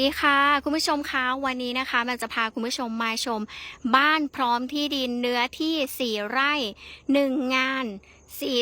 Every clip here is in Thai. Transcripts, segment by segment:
ดีค่ะคุณผู้ชมคะวันนี้นะคะมันจะพาคุณผู้ชมมาชม บ้านพร้อมที่ดินเนื้อที่ 4 ไร่ 1 งาน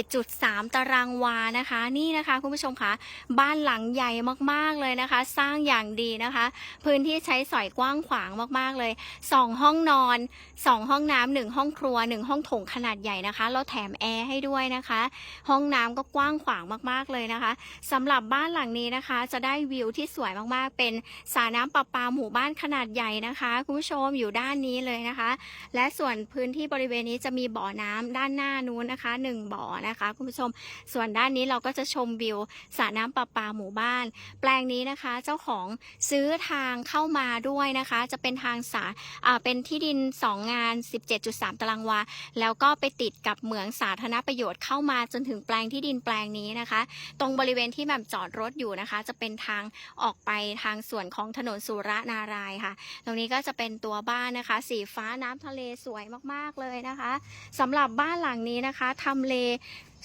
4.3 ตารางวานะคะ นี่นะคะคุณผู้ชมคะบ้านหลังใหญ่มากๆเลยนะคะ สร้างอย่างดีนะคะ พื้นที่ใช้สอยกว้างขวางมากๆเลย 2 ห้องนอน 2 ห้องน้ำหนึ่งห้องครัว 1 ห้องโถงขนาดใหญ่นะคะเราแถมแอร์ให้ด้วยนะคะ ห้องน้ำก็กว้างขวางมากๆเลยนะคะสำหรับบ้านหลังนี้นะคะ จะได้วิวที่สวยมากๆ เป็นสระน้ำประปาหมู่บ้านขนาดใหญ่นะคะคุณผู้ชมอยู่ด้านนี้เลยนะคะ และส่วนพื้นที่บริเวณนี้จะมีบ่อน้ำด้านหน้านู้นนะคะหนึ่งบ่อนะคะ คุณผู้ชม ส่วนด้านนี้เราก็จะชมวิวสระน้ำประปาหมู่บ้าน แปลงนี้นะคะ เจ้าของซื้อทางเข้ามาด้วยนะคะ จะเป็นทางสาอ่าเป็นที่ดิน 2 งาน 17.3 ตารางวา แล้วก็ไปติดกับเหมืองสาธารณประโยชน์เข้ามาจนถึงแปลงที่ดินแปลงนี้นะคะ ตรงบริเวณที่แบบจอดรถอยู่นะคะ จะเป็นทางออกไปทางส่วนของถนนสุรนารายค่ะ ตรงนี้ก็จะเป็นตัวบ้านนะคะ สีฟ้าน้ำทะเลสวยมากๆเลยนะคะสำหรับบ้านหลังนี้นะคะทำเล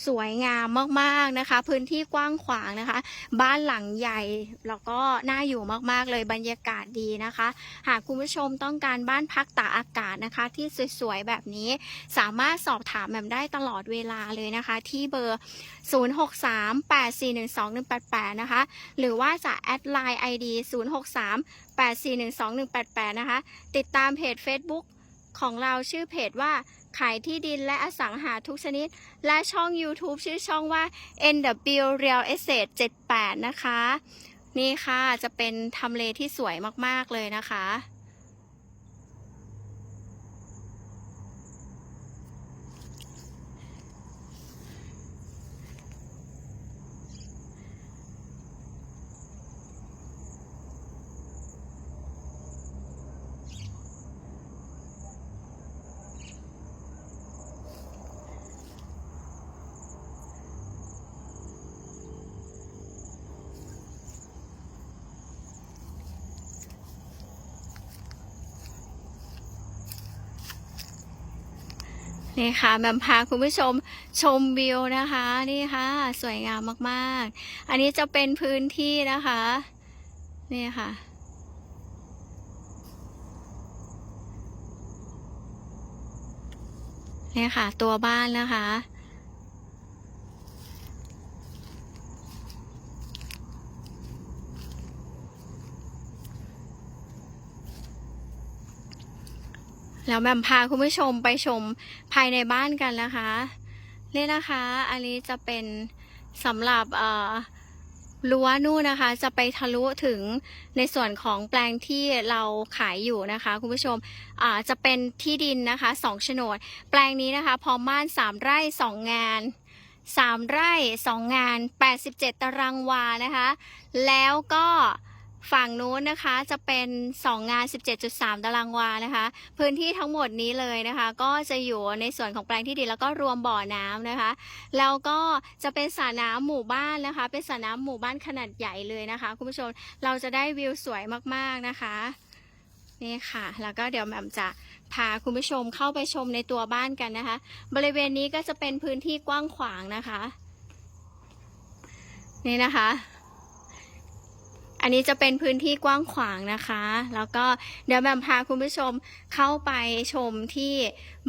สวยงามมากๆนะคะ พื้นที่กว้างขวางนะคะ บ้านหลังใหญ่แล้วก็น่าอยู่มากๆเลยบรรยากาศดีนะคะ หากคุณผู้ชมต้องการบ้านพักตากอากาศนะคะ ที่สวยๆแบบนี้สามารถสอบถามแบบได้ตลอดเวลาเลยนะคะ ที่เบอร์ 0638412188 นะคะ หรือว่าจะแอดไลน์ ID 0638412188 นะคะ ติดตามเพจ Facebook ของเราชื่อเพจว่า ขายที่ดินและอสังหาทุกชนิด และช่อง YouTube ชื่อช่องว่า NW Real Estate 78 นะคะ นี่ค่ะจะเป็นทำเลที่สวยมาก ๆ เลยนะคะ นี่ค่ะแบมพาคุณผู้ชมชมวิวนะคะนี่ค่ะ สวยงามมากๆ อันนี้จะเป็นพื้นที่นะคะ นี่ค่ะ นี่ค่ะ ตัวบ้านนะคะ แล้วแบมพาคุณผู้ชมไปชมภายในบ้านกันนะคะนี่นะคะ อันนี้จะเป็นสำหรับรั้วนู่นนะคะ จะไปทะลุถึงในส่วนของแปลงที่เราขายอยู่นะคะ คุณผู้ชมจะเป็นที่ดินนะคะสองโฉนด แปลงนี้นะคะพร้อมบ้านสามไร่สองงานสามไร่สองงาน87ตารางวานะคะ แล้วก็ ฝั่งนู้นนะคะจะเป็น 2 งาน 17.3 ตารางวานะคะ พื้นที่ทั้งหมดนี้เลยนะคะ ก็จะอยู่ในส่วนของแปลงที่ดินแล้วก็รวมบ่อน้ำนะคะ แล้วก็จะเป็นสระน้ำหมู่บ้านนะคะ เป็นสระน้ำหมู่บ้านขนาดใหญ่เลยนะคะ คุณผู้ชมเราจะได้วิวสวยมากๆนะคะนี่ค่ะ แล้วก็เดี๋ยวแหม่มจะพาคุณผู้ชมเข้าไปชมในตัวบ้านกันนะคะ บริเวณนี้ก็จะเป็นพื้นที่กว้างขวางนะคะ นี่นะคะ อันนี้จะเป็นพื้นที่กว้างขวางนะคะ แล้วก็เดี๋ยวแบมพาคุณผู้ชมเข้าไปชมที่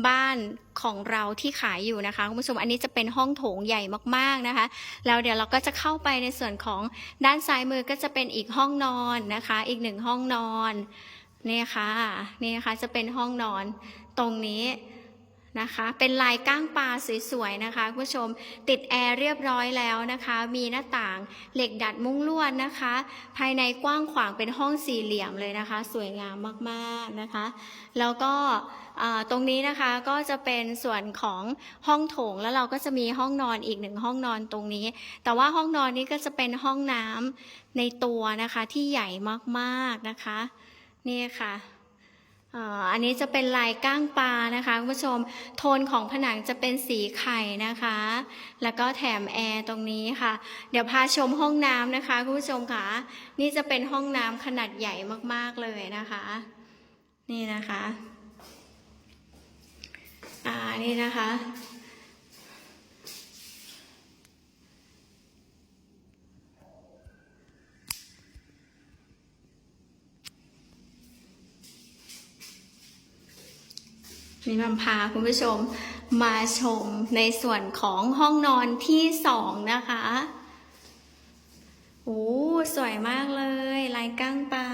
บ้านของเราที่ขายอยู่นะคะคุณผู้ชมอันนี้จะเป็นห้องโถงใหญ่มากๆนะคะ แล้วเดี๋ยวเราก็จะเข้าไปในส่วนของด้านซ้ายมือก็จะเป็นอีกห้องนอนนะคะ อีกหนึ่งห้องนอนนี่ค่ะนี่นะคะจะเป็นห้องนอนตรงนี้ นะคะ เป็นลายก้างปลาสวยๆนะคะคุณผู้ชมติดแอร์เรียบร้อยแล้วนะคะ มีหน้าต่างเหล็กดัดมุ้งลวดนะคะ ภายในกว้างขวางเป็นห้องสี่เหลี่ยมเลยนะคะ สวยงามมากๆนะคะ แล้วก็ตรงนี้นะคะก็จะเป็นส่วนของห้องโถงแล้วเราก็จะมีห้องนอนอีกหนึ่งห้องนอนตรงนี้ แต่ว่าห้องนอนนี้ก็จะเป็นห้องน้ำในตัวนะคะที่ใหญ่มากๆนะคะ นี่ค่ะ อันนี้จะเป็นลายก้างปลานะคะคุณผู้ชมโทนของผนังจะเป็นสีไข่นะคะ แล้วก็แถมแอร์ตรงนี้ค่ะ เดี๋ยวพาชมห้องน้ำนะคะคุณผู้ชมค่ะ นี่จะเป็นห้องน้ำขนาดใหญ่มากๆเลยนะคะ นี่นะคะ อ่านี่นะคะ มีนพาคุณผู้ชมมาชมในส่วนของห้องนอนที่สองนะคะโอ้สวยมากเลยลายก้างปลา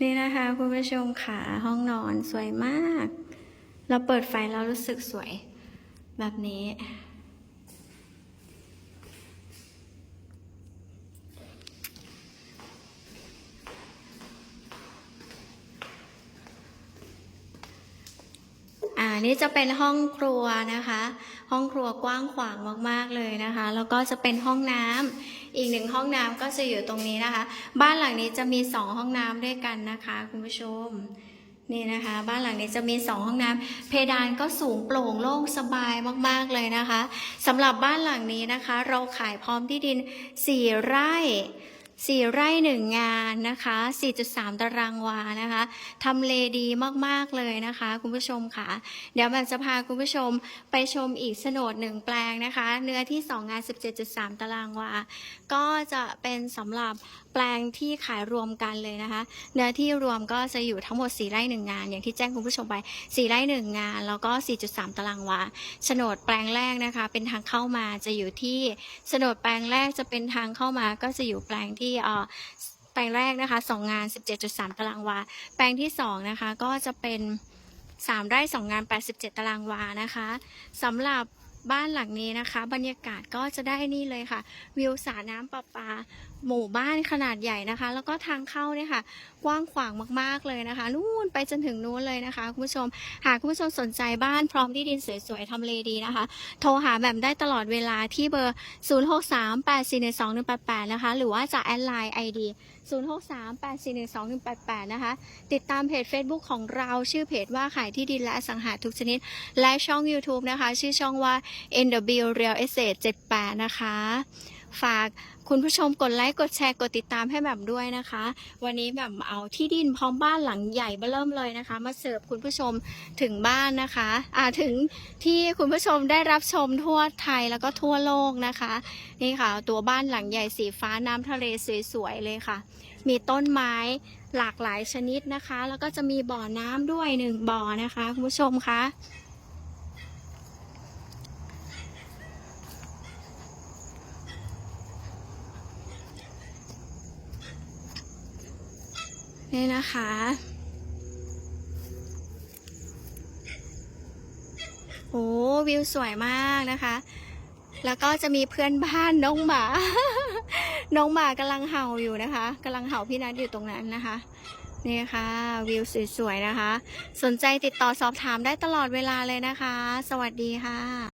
นี่นะคะคุณผู้ชมค่ะห้องนอนสวยมาก เราเปิดไฟแล้วรู้สึกสวยแบบนี้ นี่จะเป็นห้องครัวนะคะ ห้องครัวกว้างขวางมากๆเลยนะคะ แล้วก็จะเป็นห้องน้ำอีกหนึ่งห้องน้ำก็จะอยู่ตรงนี้นะคะ บ้านหลังนี้จะมีสองห้องน้ำด้วยกันนะคะคุณผู้ชมนี่นะคะบ้านหลังนี้จะมีสองห้องน้ำเพดานก็สูงโปร่งโล่งสบายมากๆเลยนะคะสำหรับบ้านหลังนี้นะคะ เราขายพร้อมที่ดิน 4 ไร่ สี่ไร่หนึ่งงานนะคะ 4.3 ตารางวานะคะทำเลดีมาก ๆ เลยนะคะ คุณผู้ชมค่ะ เดี๋ยวแบบจะพาคุณผู้ชมไปชมอีกโฉนดหนึ่งแปลงนะคะ เนื้อที่ 2 งาน 17.3 ตารางวา ก็จะเป็นสำหรับแปลงที่ขายรวมกันเลยนะคะ เนื้อที่รวมก็จะอยู่ทั้งหมด 4 ไร่หนึ่งงาน อย่างที่แจ้งคุณผู้ชมไป 4 ไร่หนึ่งงาน แล้วก็ 4.3 ตารางวาโฉนดแปลงแรกนะคะ เป็นทางเข้ามาจะอยู่ที่โฉนดแปลงแรกจะเป็นทางเข้ามาก็จะอยู่แปลงที่ที่แปลงแรกนะคะสองงาน 17.3 ตารางวา แปลงที่สองนะคะก็จะเป็นสามไร่2งาน 87 ตารางวานะคะสำหรับบ้านหลังนี้นะคะ บรรยากาศก็จะได้นี่เลยค่ะ วิวสระน้ำประปาหมู่บ้านขนาดใหญ่นะคะ แล้วก็ทางเข้าเนี่ยค่ะ กว้างขวางมากๆเลยนะคะ นู่นไปจนถึงนู้นเลยนะคะคุณผู้ชม หากคุณผู้ชมสนใจบ้านพร้อมที่ดินสวยๆทำเลดีนะคะ โทรหาแบบได้ตลอดเวลาที่เบอร์ 0638412188 นะคะ หรือว่าจะแอดไลน์ ID 0638412188 นะคะ ติดตามเพจ Facebook ของเราชื่อเพจว่าขายที่ดินและอสังหาทุกชนิด และช่อง YouTube นะคะ ชื่อช่องว่า NW Real Estate 78 นะคะ ฝากคุณผู้ชมกดไลค์กดแชร์กดติดตามให้แบบด้วยนะคะ วันนี้แบบเอาที่ดินพร้อมบ้านหลังใหญ่เบ้อเริ่มเลยนะคะ มาเสิร์ฟคุณผู้ชมถึงบ้านนะคะอ่าถึงที่คุณผู้ชมได้รับชมทั่วไทยแล้วก็ทั่วโลกนะคะ นี่ค่ะ ตัวบ้านหลังใหญ่สีฟ้าน้ำทะเลสวยๆเลยค่ะ มีต้นไม้หลากหลายชนิดนะคะ แล้วก็จะมีบ่อน้ำด้วยหนึ่งบ่อนะคะคุณผู้ชมคะ นี่นะคะ โอ้วิวสวยมากนะคะ แล้วก็จะมีเพื่อนบ้านน้องหมา น้องหมากำลังเห่าอยู่นะคะกำลังเห่าพี่นัทอยู่ตรงนั้นนะคะนี่ค่ะวิวสวยๆนะคะ สนใจติดต่อสอบถามได้ตลอดเวลาเลยนะคะ สวัสดีค่ะ